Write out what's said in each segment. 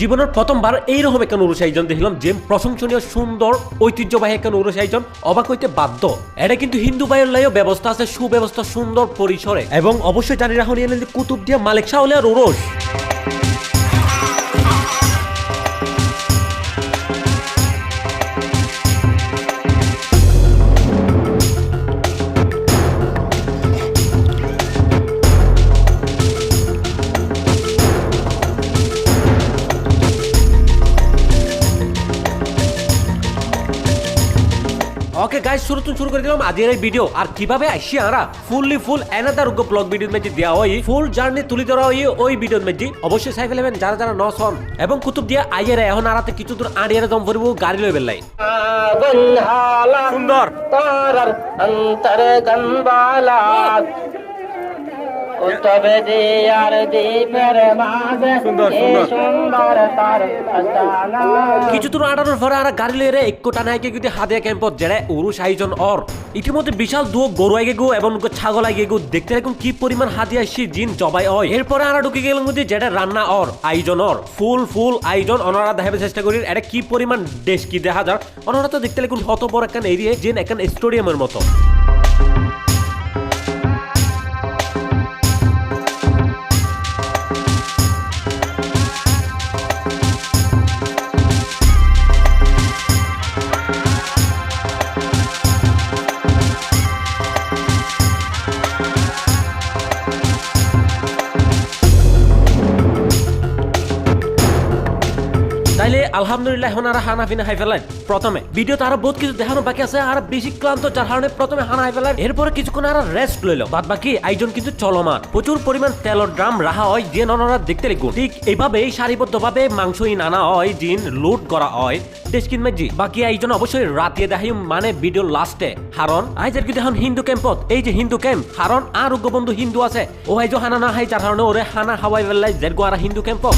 জীবনের প্রথমবার এইরকম একটা নুরুষ আয়োজন দেখলাম যে প্রশংসনীয়, সুন্দর, ঐতিহ্যবাহী একটা নুরুষ আয়োজন অবাক হইতে বাধ্য। এটা কিন্তু হিন্দু ভাইয়ের লাইও ব্যবস্থা আছে, সুব্যবস্থা, সুন্দর পরিসরে। এবং অবশ্যই জানি রাখুন কুতুব দিয়া মালিক শাহলে আর ওকে গাইস শুরু তো শুরু করে দিলাম আজকের এই ভিডিও আর কীভাবে আসি আমরা? ফুললি ফুল এনাদার উগ্র ব্লগ ভিডিও মেজি দেওয়া হয়। ফুল জার্নি তুলি ধরা হয় ওই ভিডিও মেজি অবশ্যই সাইফ ইলেভেন যারা যারা নস হন এবং কুতুব দিয়া আইয়ের এখন আরাতে কিছু দূর আড়িয়ারে দম ভরিব গাড়ি লই বেলাই সুন্দর। তারার অন্তরে গম্বালা তবে দিয়ার দীপের মাঝে সুন্দর, সুন্দর। সুন্দর তার কিছু দূর আড়ানোর পরে আর গাড়ি লইরে একটু টানাইকে কিন্তু হাদিয়া ক্যাম্পত জেড়ে উরুষ আয়োজন অর। ইতিমধ্যে বিশাল দু গরু আগে গো এবং ছাগল আগে গো দেখতে এখন কি পরিমাণ হাদিয়া সি জিন জবাই হয় এরপরে আর ঢুকে গেলাম মধ্যে যেটা রান্না অর আয়োজন অর। ফুল ফুল আয়োজন। অনারা দেখাবে চেষ্টা করি। এটা কি পরিমাণ দেশ কি দেখা যার অনারা তো দেখতে লাগুন কত বড় একটা এরিয়া যে একটা স্টেডিয়ামের মতো। তাইলে আলহামদুলিল্লাহ এখন আর হানা ফিনা হাই ফেলাই প্রথমে ভিডিও আরও বহুত কিছু দেখানো বাকি আছে, আর বেশি ক্লান্ত যার কারণে প্রথমে হানা হাই ফেলাই এরপরে কিছুক্ষণ আর রেস্ট লইল। বাদ বাকি আয়োজন কিন্তু চলমান। প্রচুর পরিমাণ তেলর ড্রাম রাখা হয়, যে ননরা দেখতে লিখুন। ঠিক এইভাবেই সারিবদ্ধ ভাবে মাংসই নানা হয়, জিন লুট করা হয়। টেস্কিন মেজি বাকি আয়োজন অবশ্যই রাতিয়ে দেখাই মানে ভিডিও লাস্টে হারন আইজার কিন্তু এখন হিন্দু ক্যাম্পত এই যে হিন্দু ক্যাম্প হারন আর উগ্রবন্ধু হিন্দু আছে। ও আইজো হানা না হাই যার কারণে ওরে হানা হাওয়াই বেলায় জেরগো আর হিন্দু ক্যাম্পত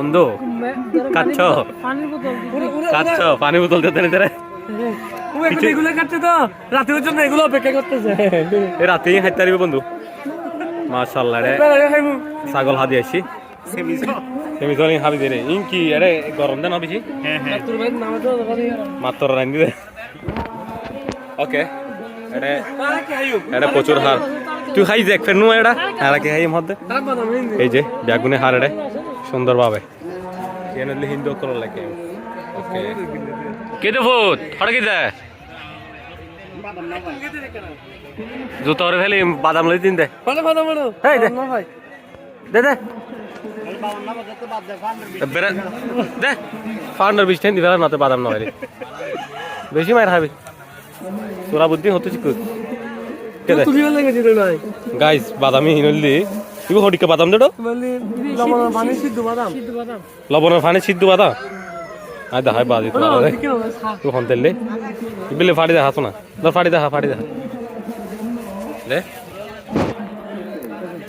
বন্ধু কাচ্ছ। কাচ্ছ পানি বোতল দিতে নিতে এগুলো কাটছে তো। রাতের জন্য এগুলো অপেক্ষা করতেছে। রাতেই খাইতে পারবি বন্ধু। মাশাল্লাহ রে। ছাগল হাদি আসি সেমি জলি। হাবি দে রে। আরে গরম দেন বেশি? মাত্র রান্ধি দে ওকে। এটা এটা প্রচুর হার তুই খাই দেখ ফের নু এটা আর কি খাই মধ্যে এই যে। ব্যাগুনে হার এটা সুন্দর ভাবে এনে হিন্দু করার লাগে ওকে কেটে ফুট হরে কি দেয়? জুতো ওরে ফেলি বাদাম লই দিন দে। এই দে। দে দে। দিবে নাতে বাদাম না বেশি মায়ের খাবি। তোরা বুদ্ধি হতো চিকুত কে দে? তুমি গাইস বাদামি হিনলি তুই হডিকে বাদাম বাদাম। লবণের ফানে সিদ্ধ বাদাম? আয় দেখাই বাদি তো তুই হন তেললে বিলে ফাড়ি দেখা তো না। ধর ফাড়ি দেখা ফাড়ি দেখা দে।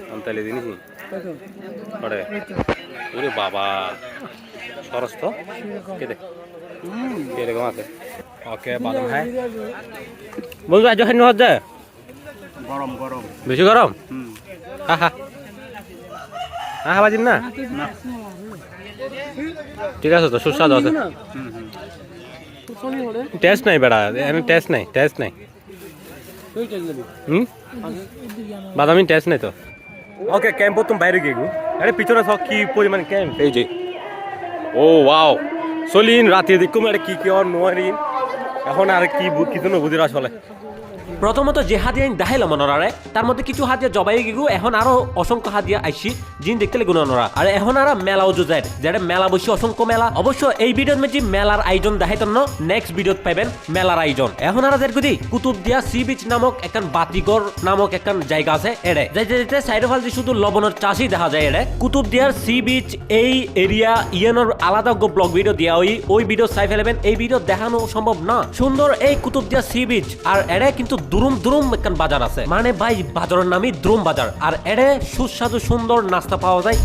হন তেলে দিনিস পড়ে ওরে বাবা। সরস তো। কে দে? কীরকম আছে ওকে বাদাম হ্যাঁ। বন্ধু আজ নহত যায় গরম গরম। বেশি গরম? হা হা। হা হা বাজিম না? ঠিক আছে তো সুস্বাদু আছে। টেস্ট নাই বেড়া এনে টেস্ট নাই টেস্ট নাই। হুম? বাদামি টেস্ট নাই তো। ওকে ক্যাম্প তুমি বাইরে গিয়ে গু। আরে পিছনে সব কি পরিমাণ ক্যাম্প? এই যে। ও ওয়াও। চলিন রাতে দেখুম আরে কি কি আর নোয়ারিন এখন আর কি কিছু না বুঝির আসলে প্রথমত যে হাতিয়া দেখাইলাম মনোরারে তার মধ্যে কিছু হাতিয়া জবাই গিগু, এখন আরও অসংখ্য হাতিয়া আইসি জিন দেখতে লেগুন অনরা আর এখন আর মেলাও জুজাই যেটা মেলা বসে অসংখ্য মেলা। অবশ্য এই ভিডিওর মধ্যে মেলার আয়োজন দেখাইতেন না নেক্সট ভিডিওত পাইবেন মেলার আয়োজন। এখন আর দের গুদি কুতুব দিয়া সি বিচ নামক একখান বাতিগড় নামক একখান জায়গা আছে এড়ে যাইতে যাইতে সাইড ফাল শুধু লবণের চাষই দেখা যায় এড়ে কুতুব দিয়ার সি বিচ এই এরিয়া ইয়ানোর আলাদা ব্লগ ভিডিও দিয়া ওই ওই ভিডিও চাই ফেলবেন। এই ভিডিও দেখানো সম্ভব না। সুন্দর এই কুতুব দিয়া সি বিচ। আর এড়ে কিন্তু দুরুম দুরুম একখান বাজার আছে। মানে ভাই, বাজারের নামই দ্রুম বাজার। আর এড়ে সুস্বাদু সুন্দর নাস্তা পাওয়া যায়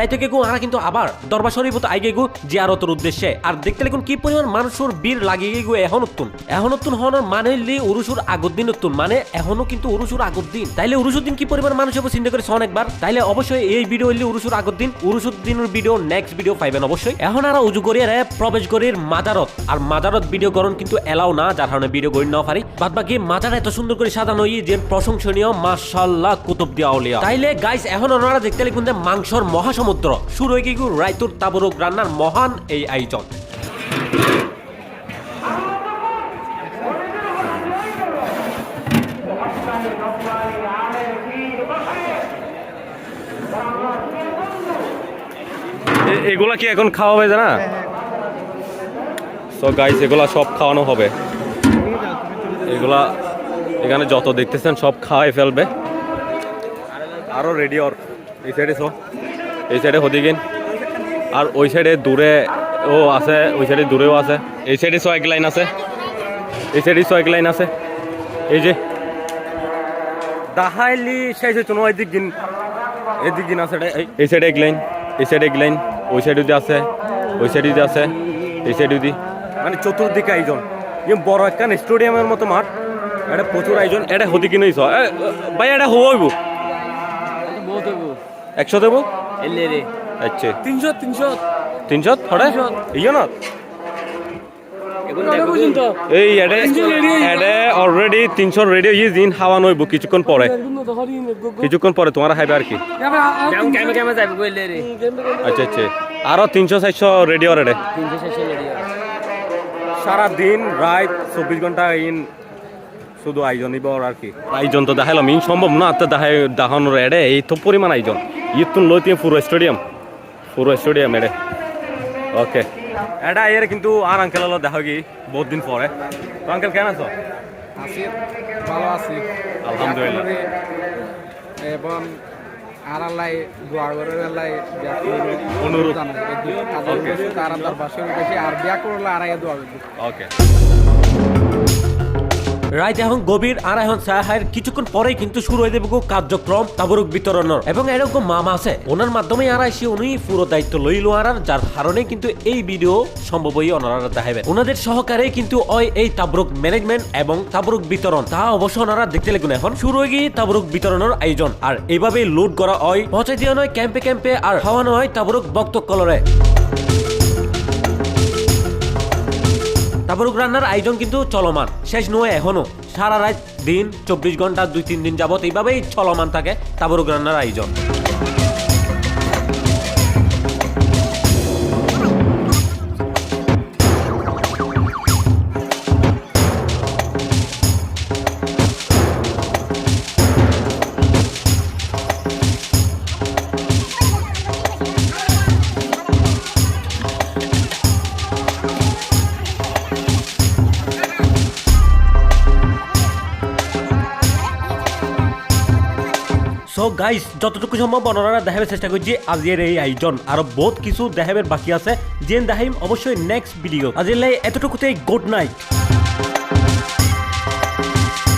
রাইতে গেগু আরা কিন্তু আবার দরবার শরীফ আই গেগু জিয়ারতের উদ্দেশ্যে। আর দেখতে লেগুন কি পরিমাণ মানুষের বীর লাগিয়ে গেগু এখন উত্তুন এখন উত্তুন হওয়ার মানে হইলি উরুসুর আগর দিন উত্তুন মানে এখনও কিন্তু উরুসুর আগর দিন তাইলে উরুসুর দিন কি পরিমাণ মানুষ হবে চিন্তা করে শোন একবার। তাইলে অবশ্যই এই ভিডিও হইলি উরুসুর আগর দিন উরুসুর দিনের ভিডিও নেক্সট ভিডিও পাইবেন অবশ্যই। এখন আর উজু করিয়া রে প্রবেশ করির মাজারত। আর মাজারত ভিডিও করুন কিন্তু এলাও না, যার কারণে ভিডিও করি না পারি। বাদ বাকি মাজার এত সুন্দর করে সাজানো ই যে প্রশংসনীয় মাশাল্লাহ কুতুব দিয়া আউলিয়া। তাইলে গাইস এখন ওনারা দেখতে লিখুন যে মাংসর মহাসমুদ্র হয়ে গিয়ে রায়তুর তাবরুক রান্নার মহান এই আয়োজন। এগুলা কি এখন খাওয়া হবে জানা তো গাইস এগুলা সব খাওয়ানো হবে। এগুলা এখানে যত দেখতেছেন সব খাওয়াই ফেলবে। আরও রেডি অর এই সাইডে সব এই সাইডে হদিগিন আর ওই সাইডে দূরে ও আছে ওই সাইডে দূরেও আছে এই সাইডে এক লাইন আছে এই সাইডে এক লাইন আছে এই যে দাহাইলি শেষ হয়েছে ওই দিক গিন এদিক দিন আছে এই- সাইডে এক লাইন এই সাইডে এক লাইন ওই সাইডে দিয়ে আছে ওই সাইডে দিয়ে আছে এই সাইডে দি মানে চতুর্দিকে আয়োজন ইয়ে বড় একটা স্টেডিয়ামের মতো মাঠ এটা প্রচুর আয়োজন এটা হতে কিনে ভাই এটা হইব একশো দেবো আচ্ছা তিনশো তিনশো তিনশো থরে ইয়ে না এই এডে তিনশো ready হয়ে এডে অলরেডি তিনশো রেডি হয়ে দিন হাওয়া নইব কিছুক্ষণ পরে কিছুক্ষণ পরে তোমার হাইবে আর কি আচ্ছা আচ্ছা আরও তিনশো চারশো রেডি আর এডে সারা দিন রাত চব্বিশ ঘণ্টা ইন শুধু আয়োজন ইব আর কি। আয়োজন তো দেখাইলাম ইন সম্ভব না তো দেখাই দেখানোর এডে এই তো পরিমাণ আয়োজন তুন লই তুমি পুরো স্টেডিয়াম পুরো স্টেডিয়াম এডে। ওকে এটা এর কিন্তু আর আঙ্কেল হলো দেখা কি বহুত দিন পরে। তো আঙ্কেল কেন আছো? আছি ভালো আছি। আলহামদুলিল্লাহ। এবং আর আল্লাহ দোয়া করে আল্লাহ অনুরোধ। জানাই আর বিয়া করলে আর দোয়া করবে ওকে রাইত এখন গভীর আর এখন সাহায়ের কিছুক্ষণ পরেই কিন্তু শুরু হয়ে দেবে কার্যক্রম তাবরুক বিতরণের। এবং এরকম মামা আছে। ওনার মাধ্যমে আর এসে উনি পুরো দায়িত্ব লইল আর যার কারণে কিন্তু এই ভিডিও সম্ভব হয়ে ওনারা দেখাবেন ওনাদের সহকারে কিন্তু ওই এই তাবরুক ম্যানেজমেন্ট এবং তাবরুক বিতরণ। তা অবশ্য ওনারা দেখতে লাগুন এখন। শুরু হয়ে গিয়ে তাবরুক বিতরণের আয়োজন। আর এইভাবে লুট করা হয়, পৌঁছে দিয়ে নয় ক্যাম্পে ক্যাম্পে আর খাওয়ানো হয় তাবরুক বক্ত কলরে। তাবরুক রান্নার আয়োজন কিন্তু চলমান। শেষ নয় এখনও। সারা রাত দিন, চব্বিশ ঘণ্টা দুই তিন দিন যাবত এইভাবেই চলমান থাকে তাবরুক রান্নার আয়োজন। সো গাইস যতটুকু সম্ভব বর্ণনা দেখাবে চেষ্টা করছি। আজির এই আয়োজন। আরও বহুত কিছু দেখাবে বাকি আছে। যেন দেখাইম অবশ্যই নেক্সট ভিডিও আজির লাই এতটুকুতেই গুড নাইট